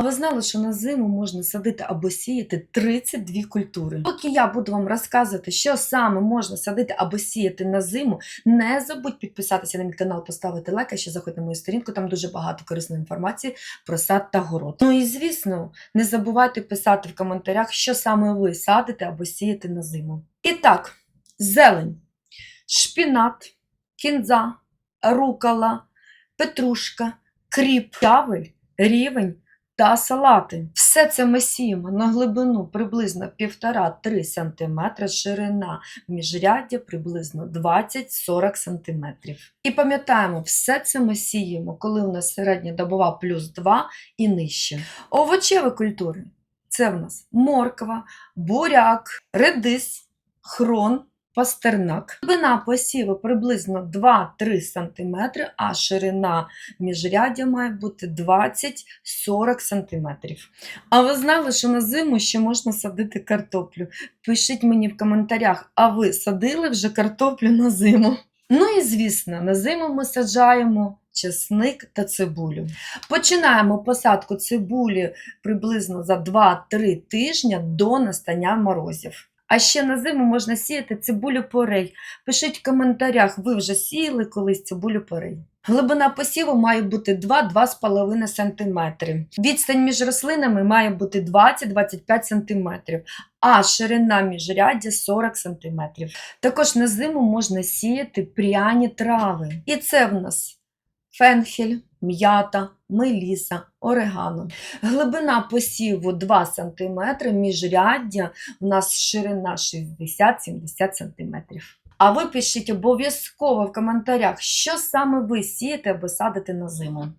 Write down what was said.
А ви знали, що на зиму можна садити або сіяти 32 культури. Поки я буду вам розказувати, що саме можна садити або сіяти на зиму, не забудь підписатися на мій канал, поставити лайк, а ще заходь на мою сторінку, там дуже багато корисної інформації про сад та город. Ну і звісно, не забувайте писати в коментарях, що саме ви садите або сієте на зиму. І так, зелень, шпінат, кінза, рукола, петрушка, кріп, явель, рівень та салати. Все це ми сіємо на глибину приблизно 1,5-3 см, ширина міжряддя приблизно 20-40 см. І пам'ятаємо, все це ми сіємо, коли у нас середня добова плюс 2 і нижче. Овочеві культури це в нас морква, буряк, редис, хрон, пастернак. Глибина посіву приблизно 2-3 см, а ширина міжряддя має бути 20-40 см. А ви знали, що на зиму ще можна садити картоплю? Пишіть мені в коментарях, а ви садили вже картоплю на зиму? Ну і звісно, на зиму ми саджаємо чесник та цибулю. Починаємо посадку цибулі приблизно за 2-3 тижні до настання морозів. А ще на зиму можна сіяти цибулю порей. Пишіть в коментарях, ви вже сіяли колись цибулю порей. Глибина посіву має бути 2-2,5 см. Відстань між рослинами має бути 20-25 см, а ширина міжряддя 40 см. Також на зиму можна сіяти пряні трави. І це в нас фенхель, м'ята, меліса, орегано. Глибина посіву 2 см, міжряддя у нас ширина 60-70 см. А ви пишіть обов'язково в коментарях, що саме ви сієте або садите на зиму.